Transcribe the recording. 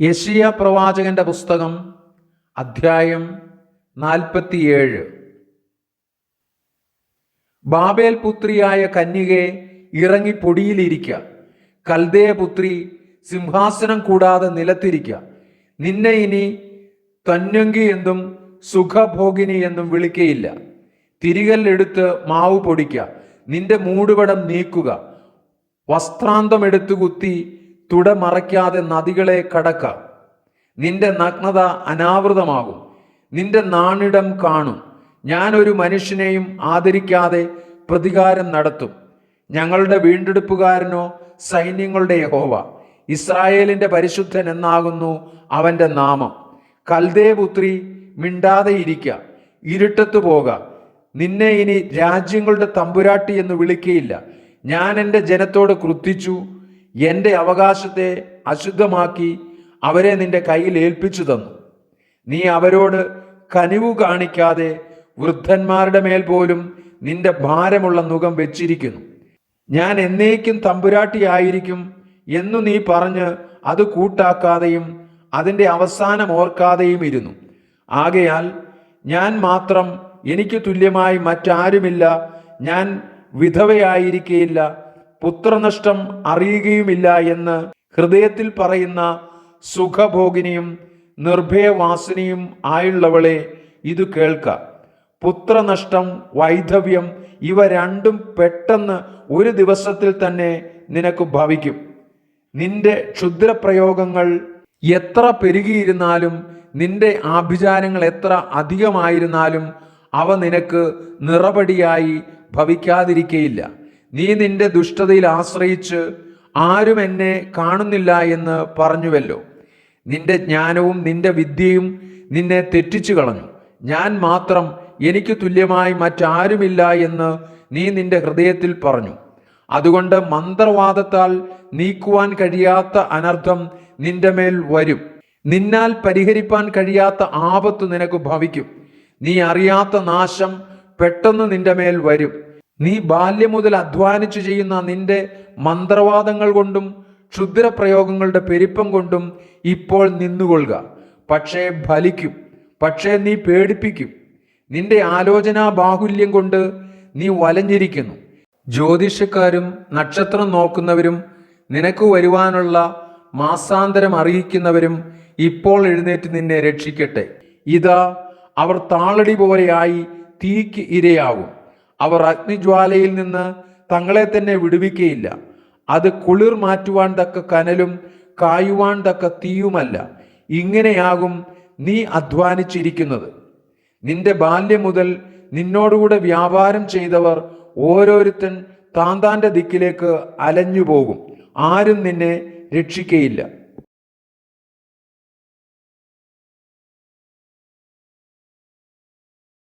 യഷിയ പ്രവാചകന്റെ പുസ്തകം അധ്യായം നാൽപ്പത്തിയേഴ്. ബാബേൽ പുത്രിയായ കന്യകെ ഇറങ്ങി പൊടിയിലിരിക്ക. കൽദയ പുത്രി സിംഹാസനം കൂടാതെ നിലത്തിരിക്ക. നിന്നെ ഇനി തന്നങ്കി എന്നും സുഖഭോഗിനി എന്നും വിളിക്കയില്ല. തിരികല്ലെടുത്ത് മാവ് പൊടിക്ക. നിന്റെ മൂടുപടം നീക്കുക. വസ്ത്രാന്തം എടുത്തു കുത്തി തുട മറയ്ക്കാതെ നദികളെ കടക്ക. നിന്റെ നഗ്നത അനാവൃതമാകും. നിന്റെ നാണിടം കാണും. ഞാൻ ഒരു മനുഷ്യനെയും ആദരിക്കാതെ പ്രതികാരം നടത്തും. ഞങ്ങളുടെ വീണ്ടെടുപ്പുകാരനോ സൈന്യങ്ങളുടെ യഹോവ. ഇസ്രായേലിന്റെ പരിശുദ്ധൻ എന്നാകുന്നു അവന്റെ നാമം. കൽദേപുത്രി മിണ്ടാതെ ഇരിക്ക. ഇരുട്ടത്ത് പോക. നിന്നെ ഇനി രാജ്യങ്ങളുടെ തമ്പുരാട്ടി എന്ന് വിളിക്കയില്ല. ഞാൻ എന്റെ ജനത്തോട് ക്രുദ്ധിച്ചു. എന്റെ അവകാശത്തെ അശുദ്ധമാക്കി അവരെ നിന്റെ കയ്യിൽ ഏൽപ്പിച്ചു തന്നു. നീ അവരോട് കനിവ് കാണിക്കാതെ വൃദ്ധന്മാരുടെ മേൽ പോലും നിന്റെ ഭാരമുള്ള മുഖം വെച്ചിരിക്കുന്നു. ഞാൻ എന്നേക്കും തമ്പുരാട്ടിയായിരിക്കും എന്നു നീ പറഞ്ഞ് അത് കൂട്ടാക്കാതെയും അതിന്റെ അവസാനം ഓർക്കാതെയും ഇരുന്നു. ആകയാൽ ഞാൻ മാത്രം എനിക്ക് തുല്യമായി മറ്റാരുമില്ല. ഞാൻ വിധവയായിരിക്കയില്ല. പുത്രനഷ്ടം അറിയുകയുമില്ല എന്ന് ഹൃദയത്തിൽ പറയുന്ന സുഖഭോഗിനിയും നിർഭയവാസിനിയും ആയുള്ളവളെ ഇത് കേൾക്ക. പുത്രനഷ്ടം വൈധവ്യം ഇവ രണ്ടും പെട്ടെന്ന് ഒരു ദിവസത്തിൽ തന്നെ നിനക്ക് ഭവിക്കും. നിന്റെ ക്ഷുദ്രപ്രയോഗങ്ങൾ എത്ര പെരുകിയിരുന്നാലും നിന്റെ ആഭിചാരങ്ങൾ എത്ര അധികമായിരുന്നാലും അവ നിനക്ക് നിറപടിയായി ഭവിക്കാതിരിക്കയില്ല. നീ നിന്റെ ദുഷ്ടതയിൽ ആശ്രയിച്ച് ആരും എന്നെ കാണുന്നില്ല എന്ന് പറഞ്ഞുവല്ലോ. നിന്റെ ജ്ഞാനവും നിന്റെ വിദ്യയും നിന്നെ തെറ്റിച്ചു കളഞ്ഞു. ഞാൻ മാത്രം എനിക്ക് തുല്യമായി മറ്റാരുമില്ല എന്ന് നീ നിന്റെ ഹൃദയത്തിൽ പറഞ്ഞു. അതുകൊണ്ട് മന്ത്രവാദത്താൽ നീക്കുവാൻ കഴിയാത്ത അനർത്ഥം നിന്റെ മേൽ വരും. നിന്നാൽ പരിഹരിപ്പാൻ കഴിയാത്ത ആപത്ത് നിനക്ക് ഭവിക്കും. നീ അറിയാത്ത നാശം പെട്ടെന്ന് നിന്റെ മേൽ വരും. നീ ബാല്യം മുതൽ അധ്വാനിച്ചു ചെയ്യുന്ന നിന്റെ മന്ത്രവാദങ്ങൾ കൊണ്ടും ക്ഷുദ്രപ്രയോഗങ്ങളുടെ പെരുപ്പം കൊണ്ടും ഇപ്പോൾ നിന്നുകൊള്ളുക. പക്ഷേ ഫലിക്കും പക്ഷേ നീ പേടിപ്പിക്കും. നിന്റെ ആലോചനാ ബാഹുല്യം കൊണ്ട് നീ വലഞ്ഞിരിക്കുന്നു. ജ്യോതിഷക്കാരും നക്ഷത്രം നോക്കുന്നവരും നിനക്ക് വരുവാനുള്ള മാസാന്തരം അറിയിക്കുന്നവരും ഇപ്പോൾ എഴുന്നേറ്റ് നിന്നെ രക്ഷിക്കട്ടെ. ഇതാ അവർ താളടി പോലെയായി തീക്ക് ഇരയാവും അവർ അഗ്നിജ്വാലയിൽ നിന്ന് തങ്ങളെ തന്നെ വിടുവിക്കയില്ല. അത് കുളിർ മാറ്റുവാൻ തക്ക കനലും കായുവാൻ തക്ക തീയുമല്ല. ഇങ്ങനെയാകും നീ അധ്വാനിച്ചിരിക്കുന്നത്. നിന്റെ ബാല്യം മുതൽ നിന്നോടുകൂടെ വ്യാപാരം ചെയ്തവർ ഓരോരുത്തൻ താന്താന്റെ ദിക്കിലേക്ക് അലഞ്ഞു പോകും ആരും നിന്നെ രക്ഷിക്കയില്ല.